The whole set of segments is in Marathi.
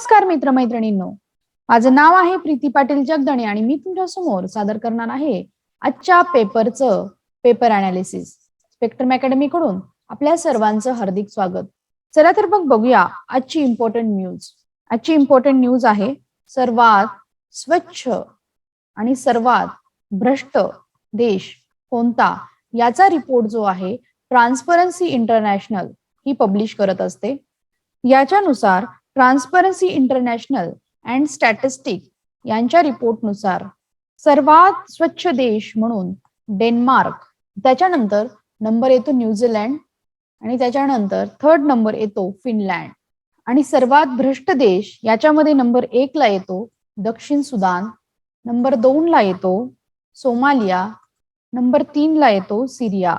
नमस्कार मित्रमैत्रिणींनो. माझं नाव आहे प्रीती पाटील जगदणे आणि मी तुमच्यासमोर सादर करणार आहे आजच्या पेपरचं पेपर अनालिसिस स्पेक्ट्रम अकॅडमी कडून आपल्या सर्वांचं हार्दिक स्वागत. चला तर मग बघूया आजची इम्पॉर्टंट न्यूज आजची इम्पॉर्टंट न्यूज आहे सर्वात स्वच्छ आणि सर्वात भ्रष्ट देश कोणता याचा रिपोर्ट जो आहे ट्रान्सपरन्सी इंटरनॅशनल ही पब्लिश करत असते. याच्यानुसार ट्रान्सपरन्सी इंटरनॅशनल अँड स्टॅटिस्टिक यांच्या रिपोर्टनुसार सर्वात स्वच्छ देश म्हणून डेन्मार्क त्याच्यानंतर नंबर येतो न्यूझीलँड आणि त्याच्यानंतर थर्ड नंबर येतो फिनलँड. आणि सर्वात भ्रष्ट देश याच्यामध्ये नंबर एक ला येतो दक्षिण सुदान नंबर दोन ला येतो सोमालिया नंबर तीन ला येतो सिरिया.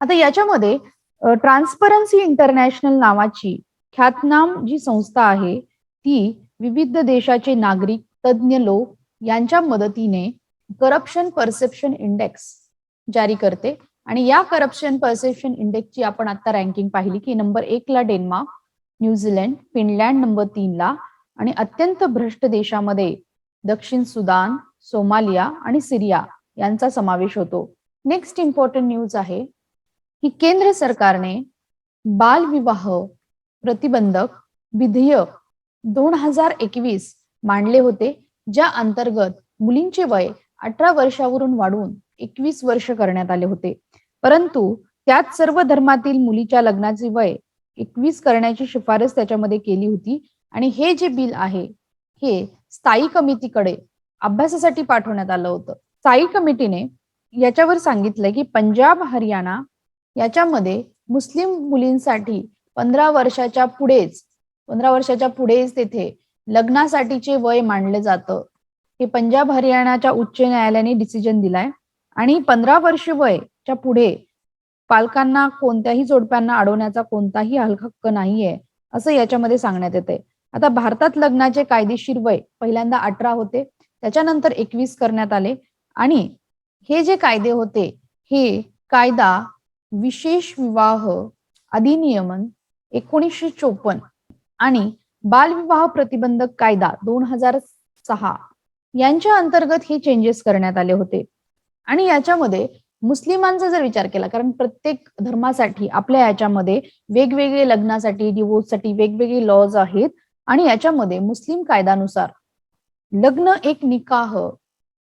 आता याच्यामध्ये ट्रान्सपरन्सी इंटरनॅशनल नावाची ख्यातनाम जी संस्था आहे ती विविध देशाचे नागरिक तज्ज्ञ लोक यांच्या मदतीने करप्शन परसेप्शन इंडेक्स जारी करते. आणि या करप्शन परसेप्शन इंडेक्सची आपण आता रँकिंग पाहिली की नंबर एक ला डेन्मार्क न्यूझीलंड फिनलँड नंबर तीन ला आणि अत्यंत भ्रष्ट देशामध्ये दक्षिण सुदान सोमालिया आणि सिरिया यांचा समावेश होतो. नेक्स्ट इम्पॉर्टंट न्यूज आहे की केंद्र सरकारने बालविवाह प्रतिबंधक विधेयक दोन हजार एकवीस मांडले होते ज्या अंतर्गत मुलींचे वय अठरा वर्षावरून वाढून एकवीस वर्ष करण्यात आले होते. परंतु त्यात सर्व धर्मातील मुलीच्या लग्नाचे वय एकवीस करण्याची शिफारस त्याच्यामध्ये केली होती आणि हे जे बिल आहे हे स्थायी कमिटीकडे अभ्यासासाठी पाठवण्यात आलं होतं. स्थायी कमिटीने याच्यावर सांगितलंय की पंजाब हरियाणा याच्यामध्ये मुस्लिम मुलींसाठी पंधरा वर्षाच्या पुढेच पंधरा वर्षाच्या पुढेच तेथे लग्नासाठीचे वय मांडले जातं. हे पंजाब हरियाणाच्या उच्च न्यायालयाने डिसिजन दिलाय. आणि पंधरा वर्ष वयच्या पुढे पालकांना कोणत्याही जोडप्यांना अडवण्याचा कोणताही हक्क नाहीये असं याच्यामध्ये सांगण्यात येते आता भारतात लग्नाचे कायदेशीर वय पहिल्यांदा अठरा होते त्याच्यानंतर एकवीस करण्यात आले. आणि हे जे कायदे होते हे कायदा विशेष विवाह अधिनियमन एकोणीसशे चोपन्न आणि बालविवाह प्रतिबंधक कायदा दोन हजार सहा यांच्या अंतर्गत हे चेंजेस करण्यात आले होते. आणि याच्यामध्ये मुस्लिमांचा जर विचार केला कारण प्रत्येक धर्मासाठी आपल्या याच्यामध्ये वेगवेगळे लग्नासाठी डिवोर्ससाठी वेगवेगळे लॉज आहेत आणि याच्यामध्ये मुस्लिम कायद्यानुसार लग्न एक निकाह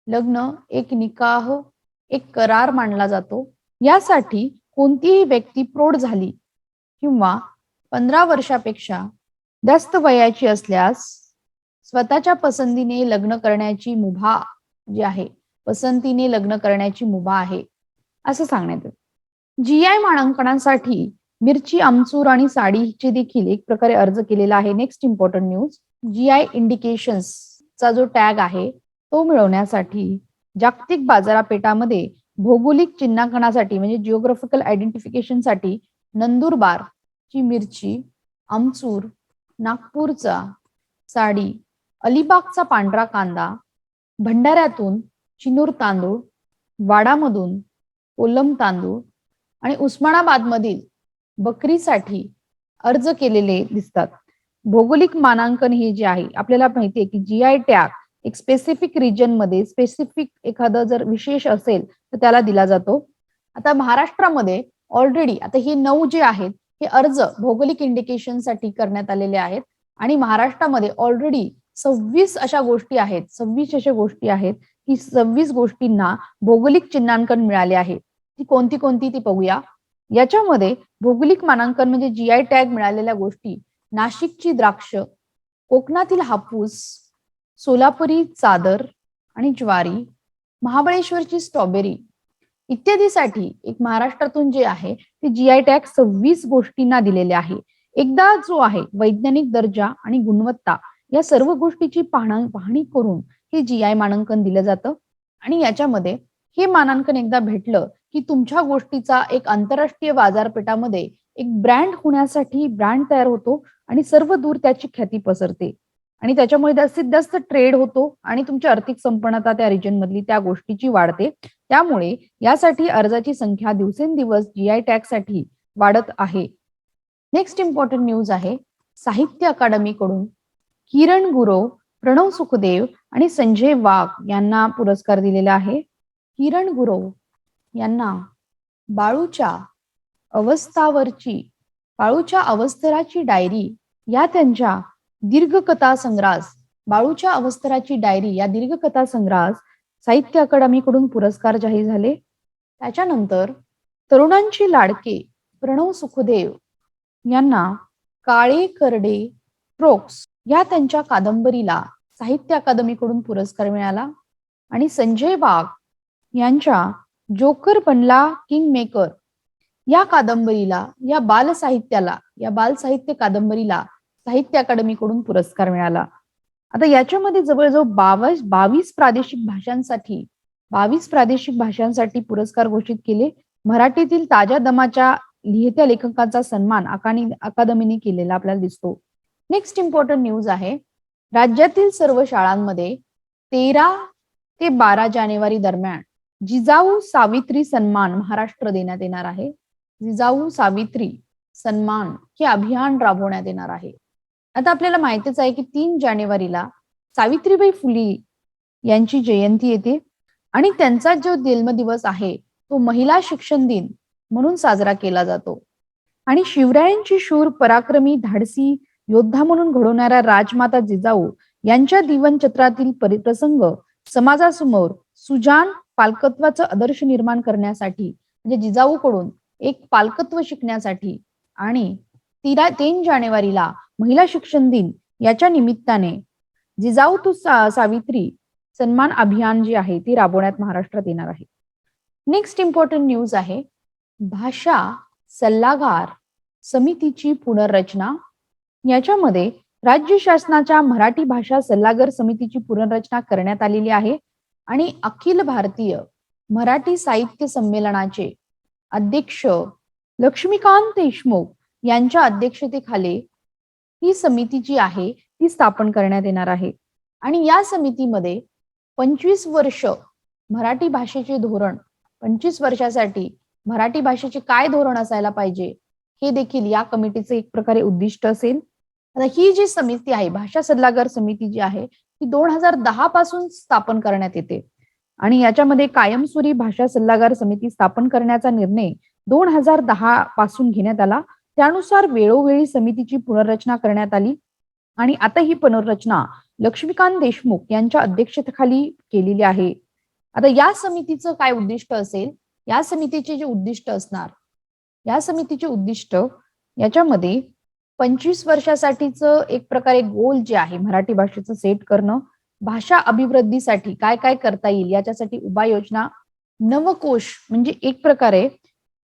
लग्न एक निकाह एक करार मानला जातो. यासाठी कोणतीही व्यक्ती प्रौढ झाली किंवा पंधरा वर्षापेक्षा जास्त वयाची असल्यास स्वतःच्या पसंतीने लग्न करण्याची मुभा जी आहे पसंतीने लग्न करण्याची मुभा आहे असं सांगण्यात येतं. जी आय मानांकनासाठी मिरची आमचूर आणि साडीचे देखील एक प्रकारे अर्ज केलेला आहे. Next important news G I इंडिकेशन्सचा जो टॅग आहे तो मिळवण्यासाठी जागतिक बाजारपेठामध्ये भौगोलिक चिन्हांकनासाठी म्हणजे जिओग्राफिकल आयडेंटिफिकेशनसाठी नंदुरबार ची मिरची आमचूर नागपूरचा साडी अलिबागचा पांढरा कांदा भंडाऱ्यातून चिनूर तांदूळ वाडामधून कोलम तांदूळ आणि उस्मानाबादमधील बकरीसाठी अर्ज केलेले दिसतात. भौगोलिक मानांकन हे जे आहे आपल्याला माहिती आहे की जी आय टॅग एक स्पेसिफिक रिजनमध्ये स्पेसिफिक एखादं जर विशेष असेल तर त्याला दिला जातो. आता महाराष्ट्रामध्ये ऑलरेडी आता हे नऊ जे आहेत हे अर्ज भौगोलिक इंडिकेशनसाठी करण्यात आलेले आहेत. आणि महाराष्ट्रामध्ये ऑलरेडी सव्वीस अशा गोष्टी आहेत सव्वीस अशा गोष्टी आहेत की सव्वीस गोष्टींना भौगोलिक चिन्हांकन मिळाले आहे. ती कोणती कोणती ती बघूया. याच्यामध्ये भौगोलिक मानांकन म्हणजे जी आय टॅग मिळालेल्या गोष्टी नाशिकची द्राक्ष कोकणातील हापूस सोलापुरी चादर आणि ज्वारी महाबळेश्वरची स्ट्रॉबेरी इत्यादीसाठी एक महाराष्ट्रातून जे आहे ते जी आय टॅग सव्वीस गोष्टींना दिलेले आहे. एकदा जो आहे वैज्ञानिक दर्जा आणि गुणवत्ता या सर्व गोष्टीची पाहणा पाहणी करून हे जी आय मानांकन दिलं जातं. आणि याच्यामध्ये हे मानांकन एकदा भेटलं की तुमच्या गोष्टीचा एक आंतरराष्ट्रीय बाजारपेठामध्ये एक ब्रँड होण्यासाठी ब्रँड तयार होतो आणि सर्व दूर त्याची ख्याती पसरते. आणि त्याच्यामुळे जास्तीत जास्त ट्रेड होतो आणि तुमची आर्थिक संपन्नता त्या रिजन मधली त्या गोष्टीची वाढते. त्यामुळे यासाठी अर्जाची संख्या दिवसेंदिवस जीआय टॅगसाठी वाढत आहे. नेक्स्ट इम्पॉर्टंट न्यूज आहे. साहित्य अकादमी कडून किरण गुरव प्रणव सुखदेव आणि संजय वाघ यांना पुरस्कार दिलेला आहे. किरण गुरव यांना बाळूच्या अवस्थावरची बाळूच्या अवस्थराची डायरी या त्यांच्या दीर्घकथा संग्रास बाळूच्या अवस्थराची डायरी या दीर्घकथा संग्रास साहित्य अकादमीकडून पुरस्कार जाहीर झाले. त्याच्यानंतर तरुणांची लाडके प्रणव सुखदेव यांना काळे करडे ट्रोक्स या त्यांच्या कादंबरीला साहित्य अकादमीकडून पुरस्कार मिळाला. आणि संजय वाघ यांच्या जोकर बनला किंग मेकर या कादंबरीला या बाल साहित्याला या बाल साहित्य कादंबरीला साहित्य अकादमीकडून पुरस्कार मिळाला. आता याच्यामध्ये जवळजवळ बावीस बावीस प्रादेशिक भाषांसाठी बावीस प्रादेशिक भाषांसाठी पुरस्कार घोषित केले. मराठीतील ताज्या दमाच्या लिहित्या लेखकांचा सन्मान अकानी अकादमीने केलेला आपल्याला दिसतो. नेक्स्ट इम्पॉर्टंट न्यूज आहे. राज्यातील सर्व शाळांमध्ये तेरा ते बारा जानेवारी दरम्यान जिजाऊ सावित्री सन्मान महाराष्ट्र देण्यात येणार आहे. जिजाऊ सावित्री सन्मान हे अभियान राबवण्यात येणार आहे. आता आपल्याला माहितीच आहे की तीन जानेवारीला सावित्रीबाई फुले यांची जयंती येते आणि त्यांचा जो जन्मदिवस आहे तो महिला शिक्षण दिन म्हणून साजरा केला जातो. आणि शिवरायांची शूर पराक्रमी धाडसी योद्धा म्हणून घडवणाऱ्या राजमाता जिजाऊ यांच्या जीवनचत्रातील परिप्रसंग समाजासमोर सुजान पालकत्वाचं आदर्श निर्माण करण्यासाठी म्हणजे जिजाऊकडून एक पालकत्व शिकण्यासाठी आणि तेरा तीन जानेवारीला महिला शिक्षण दिन याच्या निमित्ताने जिजाऊ तू सा, सावित्री सन्मान अभियान जे आहे ती राबवण्यात महाराष्ट्रात येणार आहे. नेक्स्ट इम्पॉर्टंट न्यूज आहे भाषा सल्लागार समितीची पुनर्रचना. याच्यामध्ये राज्य शासनाच्या मराठी भाषा सल्लागार समितीची पुनर्रचना करण्यात आलेली आहे आणि अखिल भारतीय मराठी साहित्य संमेलनाचे अध्यक्ष लक्ष्मीकांत देशमुख यांच्या अध्यक्षतेखाली ही समिती जी आहे ती स्थापन करण्यात येणार आहे. आणि या समितीमध्ये पंचवीस वर्ष मराठी भाषेचे धोरण पंचवीस वर्षासाठी मराठी भाषेचे काय धोरण असायला पाहिजे हे देखील या कमिटीचे एक प्रकारे उद्दिष्ट असेल. आता ही जी समिती आहे भाषा सल्लागार समिती जी आहे ती दोन हजार दहा पासून स्थापन करण्यात येते. आणि याच्यामध्ये कायमस्वरी भाषा सल्लागार समिती स्थापन करण्याचा निर्णय दोन हजार दहा पासून घेण्यात आला. त्यानुसार वेळोवेळी समितीची पुनर्रचना करण्यात आली. आणि आता ही पुनर्रचना लक्ष्मीकांत देशमुख यांच्या अध्यक्षतेखाली केलेली आहे. आता या समितीचं काय उद्दिष्ट असेल? या समितीचे जे उद्दिष्ट असणार या समितीचे उद्दिष्ट याच्यामध्ये पंचवीस वर्षासाठीचं एक प्रकारे गोल जे आहे मराठी भाषेचं सेट करणं भाषा अभिवृद्धीसाठी काय काय करता येईल याच्यासाठी उपाययोजना नवकोश म्हणजे एक प्रकारे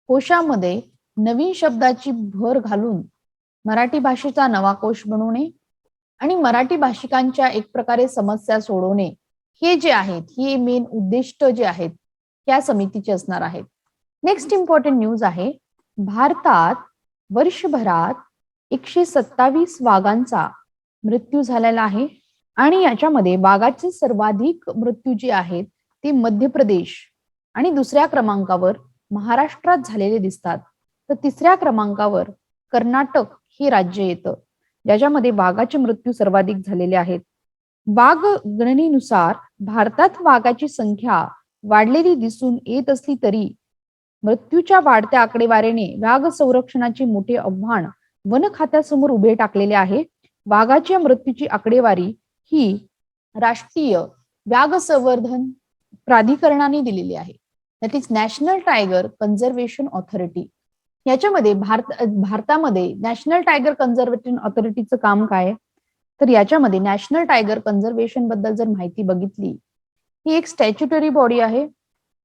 कोशामध्ये नवीन शब्दाची भर घालून मराठी भाषेचा नवा कोश बनवणे आणि मराठी भाषिकांच्या एक प्रकारे समस्या सोडवणे हे जे आहेत हे मेन उद्दिष्ट जे आहेत या समितीचे असणार आहेत. नेक्स्ट इम्पॉर्टंट न्यूज आहे भारतात वर्षभरात एकशे सत्तावीस वाघांचा मृत्यू झालेला आहे आणि याच्यामध्ये वाघाचे सर्वाधिक मृत्यू जे आहेत ते मध्य प्रदेश आणि दुसऱ्या क्रमांकावर महाराष्ट्रात झालेले दिसतात. तर तिसऱ्या क्रमांकावर कर्नाटक हे राज्य येतं ज्याच्यामध्ये वाघाचे मृत्यू सर्वाधिक झालेले आहेत वाघ गणनेनुसार भारतात वाघाची संख्या वाढलेली दिसून येत असली तरी मृत्यूच्या वाढत्या आकडेवारीने वाघ संरक्षणाचे मोठे आव्हान वन खात्यासमोर उभे टाकलेले आहे. वाघाच्या मृत्यूची आकडेवारी ही राष्ट्रीय व्याघ संवर्धन प्राधिकरणाने दिलेली आहे. That is national tiger conservation authority याच्यामध्ये भारत भारतामध्ये नॅशनल टायगर कन्झर्वेशन ऑथॉरिटीचं काम काय? तर याच्यामध्ये नॅशनल टायगर कन्झर्वेशनबद्दल जर माहिती बघितली ही एक स्टॅच्युटरी बॉडी आहे.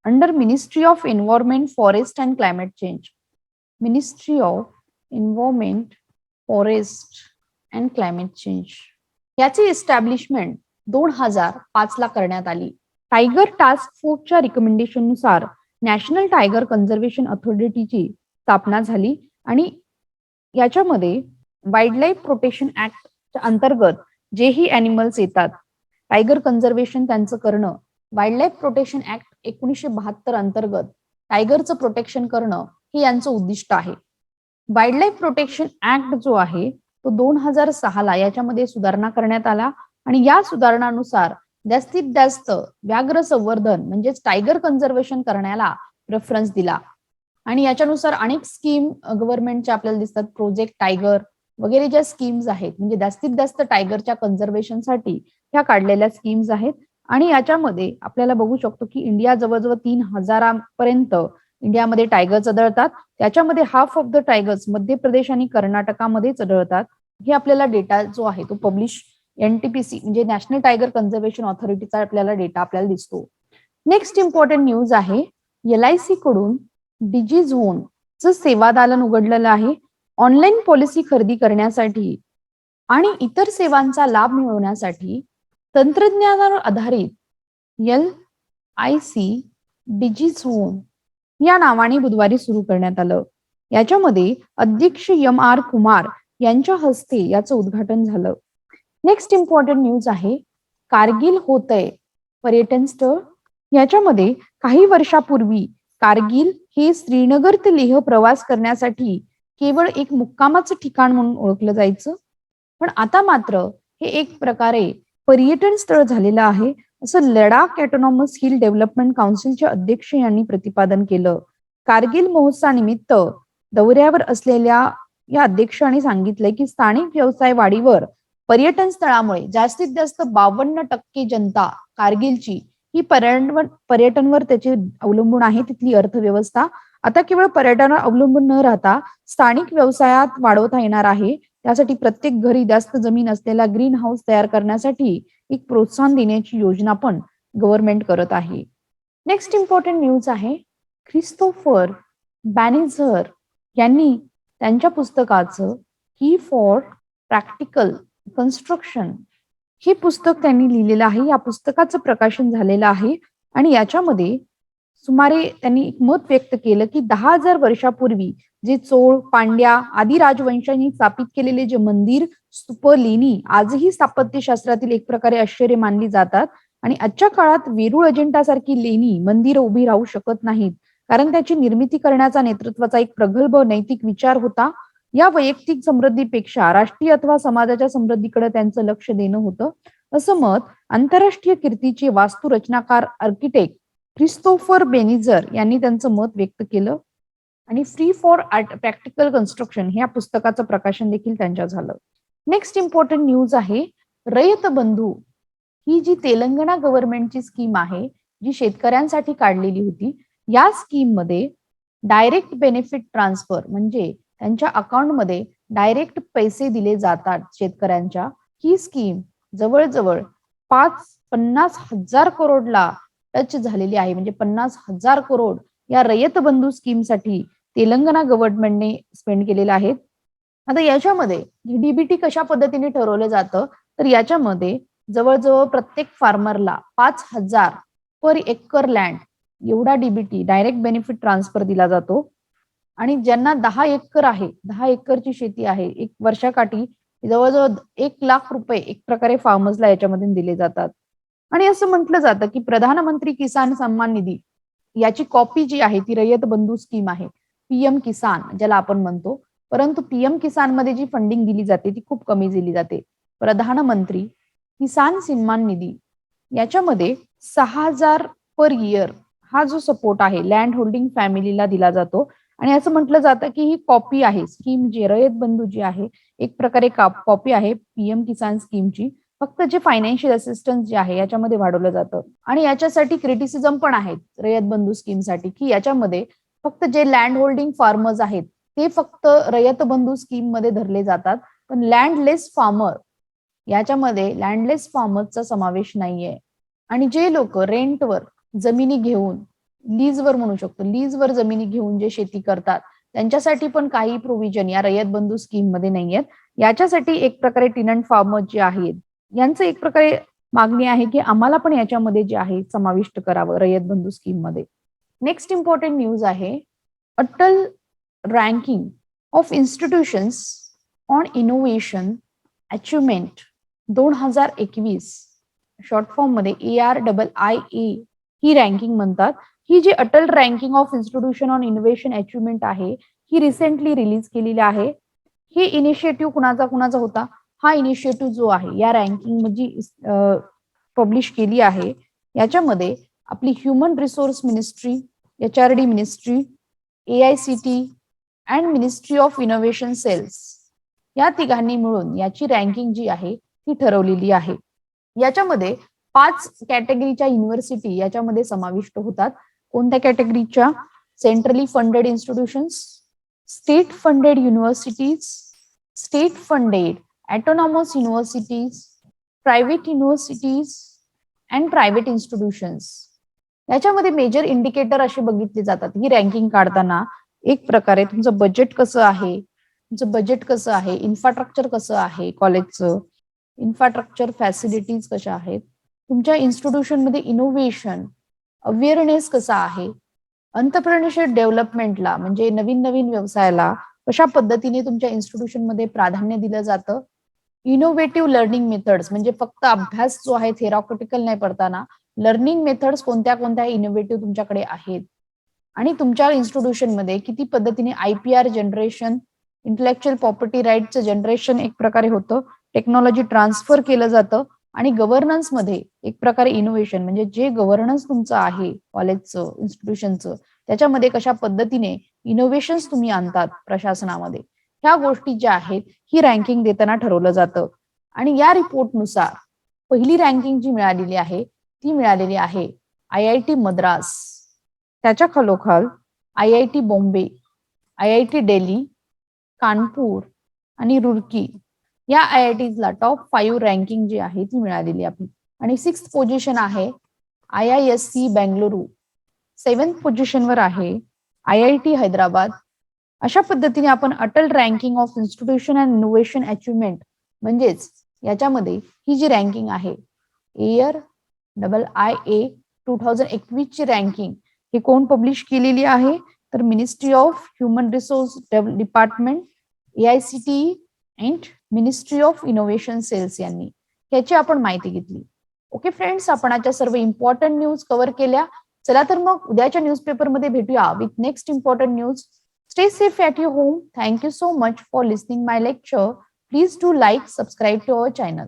Under ministry of environment forest and climate change. Ministry of environment forest and climate change. याची एस्टॅब्लिशमेंट दोन हजार पाच ला करण्यात आली. टायगर टास्क फोर्सच्या रिकमेंडेशननुसार नॅशनल टायगर कन्झर्वेशन ऑथॉरिटीची स्थापना झाली आणि याच्यामध्ये वाईल्ड लाईफ प्रोटेक्शन ऍक्ट अंतर्गत जेही अॅनिमल्स येतात टायगर कन्झर्वेशन त्यांचं करणं वाईल्ड लाईफ प्रोटेक्शन ऍक्ट एकोणीसशे बहात्तर अंतर्गत टायगरचं प्रोटेक्शन करणं हे यांचं उद्दिष्ट आहे. वाईल्ड लाईफ प्रोटेक्शन ऍक्ट जो आहे तो दोन हजार सहाला याच्यामध्ये सुधारणा करण्यात आला आणि या सुधारणानुसार जास्तीत जास्त व्याघ्र संवर्धन म्हणजेच टायगर कन्झर्वेशन करण्याला प्रेफरन्स दिला. आणि याच्यानुसार अनेक स्कीम गव्हर्नमेंटच्या आपल्याला दिसतात. प्रोजेक्ट टायगर वगैरे ज्या स्कीम्स आहेत म्हणजे जास्तीत जास्त टायगरच्या कन्झर्वेशनसाठी ह्या काढलेल्या स्कीम्स आहेत. आणि याच्यामध्ये आपल्याला बघू शकतो की इंडिया जवळजवळ तीन हजारापर्यंत इंडियामध्ये टायगर्स आढळतात. त्याच्यामध्ये half of the tigers Madhya Pradesh आणि कर्नाटकामध्येच आढळतात. हे आपल्याला डेटा जो आहे तो पब्लिश एनटीपीसी म्हणजे नॅशनल टायगर कन्झर्वेशन ऑथॉरिटीचा आपल्याला डेटा आपल्याला दिसतो. नेक्स्ट इम्पॉर्टंट न्यूज आहे एल आय सी कडून डिजी झोन च सेवा दालन उघडलेलं आहे. ऑनलाईन पॉलिसी खरेदी करण्यासाठी आणि इतर सेवांचा लाभ मिळवण्यासाठी तंत्रज्ञानावर आधारित L I C digi zone या नावाने बुधवारी सुरू करण्यात आलं. याच्यामध्ये अध्यक्ष एम आर कुमार यांच्या हस्ते याचं उद्घाटन झालं. नेक्स्ट इम्पॉर्टंट न्यूज आहे. कारगिल होतय. पर्यटन स्थळ. याच्यामध्ये काही वर्षापूर्वी कारगिल हे. श्रीनगर ते लेह प्रवास करण्यासाठी केवळ एक मुक्कामाचं ठिकाण म्हणून ओळखलं जायचं. पण आता मात्र हे एक प्रकारे पर्यटन स्थळ झालेलं आहे. असं लडाख ऑटोनॉमस हिल डेव्हलपमेंट काउन्सिलचे अध्यक्ष यांनी प्रतिपादन केलं. कारगिल महोत्सवानिमित्त दौऱ्यावर असलेल्या या अध्यक्षांनी सांगितलंय की स्थानिक व्यवसाय वाढीवर पर्यटन स्थळामुळे जास्तीत जास्त बावन्न टक्के जनता कारगिलची ही पर्यटन पर्यटनवर त्याची अवलंबून आहे तिथली अर्थव्यवस्था. आता केवळ पर्यटनावर अवलंबून न राहता स्थानिक व्यवसायात वाढवता येणार आहे. त्यासाठी प्रत्येक घरी जास्त जमीन असलेला ग्रीन हाऊस तयार करण्यासाठी एक प्रोत्साहन देण्याची योजना पण गव्हर्नमेंट करत आहे. नेक्स्ट इम्पॉर्टंट न्यूज आहे. ख्रिस्तोफर बॅनिझर यांनी त्यांच्या पुस्तकाचं की फॉर प्रॅक्टिकल कन्स्ट्रक्शन हे पुस्तक त्यांनी लिहिलेलं आहे. या पुस्तकाचं प्रकाशन झालेलं आहे. आणि याच्यामध्ये सुमारे त्यांनी एक मत व्यक्त केलं की दहा हजार वर्षापूर्वी जे चोळ पांड्या आदी राजवंशांनी स्थापित केलेले जे मंदिर स्तूप लेणी आजही स्थापत्यशास्त्रातील एक प्रकारे आश्चर्य मानली जातात. आणि आजच्या काळात वेरूळ अजिंठासारखी लेणी मंदिर उभी राहू शकत नाहीत. कारण त्याची निर्मिती करण्याचा नेतृत्वाचा एक प्रगल्भ नैतिक विचार होता. या वैयक्तिक समृद्धीपेक्षा राष्ट्रीय अथवा समाजाच्या समृद्धीकडे त्यांचं लक्ष देणं होतं. असं मत आंतरराष्ट्रीय कीर्तीचे वास्तुरचनाकार आर्किटेक्ट क्रिस्तोफर बेनिझर यांनी त्यांचं मत व्यक्त केलं. आणि free for art practical construction ह्या पुस्तकाचं प्रकाशन देखील त्यांच्या झालं. नेक्स्ट इम्पॉर्टंट न्यूज आहे रयत बंधू ही जी तेलंगणा गव्हर्नमेंटची स्कीम आहे जी शेतकऱ्यांसाठी काढलेली होती या स्कीममध्ये डायरेक्ट बेनिफिट ट्रान्सफर म्हणजे त्यांच्या अकाउंटमध्ये डायरेक्ट पैसे दिले जातात शेतकऱ्यांच्या. ही स्कीम जवळजवळ पाच पन्नास हजार करोडला टच झालेली आहे. म्हणजे पन्नास हजार करोड या रयत बंधू स्कीमसाठी तेलंगणा गव्हर्नमेंटने स्पेंड केलेले आहेत आता याच्यामध्ये डीबीटी कशा पद्धतीने ठरवलं जातं? तर याच्यामध्ये जवळजवळ प्रत्येक फार्मरला पाच हजार पर एकर लँड एवढा डीबीटी डायरेक्ट बेनिफिट ट्रान्सफर दिला जातो. आणि ज्यांना दहा एकर आहे दहा एकरची शेती आहे एक वर्षाकाठी जवळजवळ एक लाख रुपये एक प्रकारे फार्मर्सला याच्यामध्ये दिले जातात. आणि असं म्हटलं जातं की प्रधानमंत्री किसान सन्मान निधी याची कॉपी जी आहे ती रयत बंधू स्कीम आहे. पीएम किसान ज्याला आपण म्हणतो. परंतु पीएम किसानमध्ये जी फंडिंग दिली जाते ती खूप कमी दिली जाते. प्रधानमंत्री किसान सन्मान निधी याच्यामध्ये सहा हजार पर इयर हा जो सपोर्ट आहे लँड होल्डिंग फॅमिलीला दिला जातो. आणि असं म्हटलं जातं की ही कॉपी आहे. स्कीम जी रयत बंधू जी आहे एक प्रकारे कॉपी आहे पीएम किसान स्कीमची फक्त जे फायनान्शियल असिस्टन्स जे आहे याच्यामध्ये वाढवलं जातं. आणि याच्यासाठी क्रिटिसिझम पण आहेत रयत बंधू स्कीमसाठी की याच्यामध्ये फक्त जे लँड होल्डिंग फार्मर्स आहेत ते फक्त रयत बंधू स्कीममध्ये धरले जातात. पण लँडलेस फार्मर याच्यामध्ये लँडलेस फार्मर्सचा समावेश नाहीये. आणि जे लोक रेंटवर जमिनी घेऊन लीजवर म्हणू शकतो. लीजवर जमिनी घेऊन जे शेती करतात त्यांच्यासाठी पण काही प्रोव्हिजन या रयत बंधू स्कीममध्ये नाही आहेत याच्यासाठी एक प्रकारे टिनंट फार्मर जे आहेत यांचं एक प्रकारे मागणी आहे की आम्हाला पण याच्यामध्ये जे आहे समाविष्ट करावं रयत बंधू स्कीममध्ये. नेक्स्ट इम्पॉर्टंट न्यूज आहे Atal ranking of institutions on innovation achievement दोन हजार एकवीस. शॉर्ट फॉर्ममध्ये A R double I A he ranking म्हणतात. ही जी Atal ranking of institution on innovation achievement आहे ही रिसेंटली रिलीज केलेली आहे. ही इनिशिएटिव्ह कुणाचा कुणाचा होता? हा इनिशिएटिव्ह जो आहे या रँकिंग जी पब्लिश केली आहे. याच्यामध्ये आपली human resource ministry H R D ministry A I C T and ministry of innovation cells या तिघांनी मिळून याची रँकिंग जी आहे ती ठरवलेली आहे. याच्यामध्ये पाच कॅटेगरीच्या युनिव्हर्सिटी याच्यामध्ये समाविष्ट होतात. कोणत्या कॅटेगरीच्या? Centrally funded institutions state funded universities state funded autonomous universities private universities and private institutions. याच्यामध्ये मेजर इंडिकेटर असे बघितले जातात. ही रँकिंग काढताना एक प्रकारे तुमचं बजेट कसं आहे? तुमचं बजेट कसं आहे? इन्फ्रास्ट्रक्चर कसं आहे कॉलेजचं इन्फ्रास्ट्रक्चर फॅसिलिटीज कशा आहेत? तुमच्या इन्स्टिट्यूशनमध्ये इनोव्हेशन अवेअरनेस कसा आहे? अंतप्रनरशिप डेव्हलपमेंटला म्हणजे नवीन नवीन व्यवसायाला कशा पद्धतीने तुमच्या इन्स्टिट्यूशनमध्ये प्राधान्य दिलं जातं? इनोव्हेटिव्ह लर्निंग मेथड्स म्हणजे फक्त अभ्यास जो आहे थेरॉटिकल नाही पडताना लर्निंग मेथड्स कोणत्या कोणत्या इनोव्हेटिव्ह तुमच्याकडे आहेत? आणि तुमच्या इन्स्टिट्यूशनमध्ये किती पद्धतीने आयपीआर जनरेशन इंटलेक्च्युअल प्रॉपर्टी राईटचं जनरेशन एक प्रकारे होतं टेक्नॉलॉजी ट्रान्सफर केलं जातं आणि गव्हर्नन्समध्ये एक प्रकारे इनोव्हेशन म्हणजे जे गव्हर्नन्स तुमचं आहे कॉलेजचं इन्स्टिट्यूशनचं त्याच्यामध्ये कशा पद्धतीने इनोव्हेशन तुम्ही आणतात प्रशासनामध्ये ह्या गोष्टी ज्या आहेत ही रँकिंग देताना ठरवलं जातं. आणि या रिपोर्टनुसार पहिली रँकिंग जी मिळालेली आहे ती मिळालेली आहे आय आय टी मद्रास. त्याच्या खालोखाल I I T Bombay I I T Delhi Kanpur आणि रुरकी. या आय आय टीजला टॉप फाईव्ह रँकिंग जी आहे ती मिळालेली आपली. आणि सिक्स पोझिशन आहे I I S C Bengaluru seventh पोझिशनवर आहे आय आय टी हैदराबाद. अशा पद्धतीने आपण Atal ranking of institution and innovation achievement म्हणजेच याच्यामध्ये ही जी रँकिंग आहे A R double I A two thousand एकवीस ची रँकिंग ही कोण पब्लिश केलेली आहे? तर ministry of human resource department A I C T and ministry of innovation cells यांनी ह्याची आपण माहिती घेतली. ओके फ्रेंड्स आपण आजच्या सर्व इम्पॉर्टंट न्यूज कव्हर केल्या. चला तर मग उद्याच्या न्यूजपेपरमध्ये भेटूया with next important news stay safe at you home thank you so much for listening my lecture please do like subscribe to our channel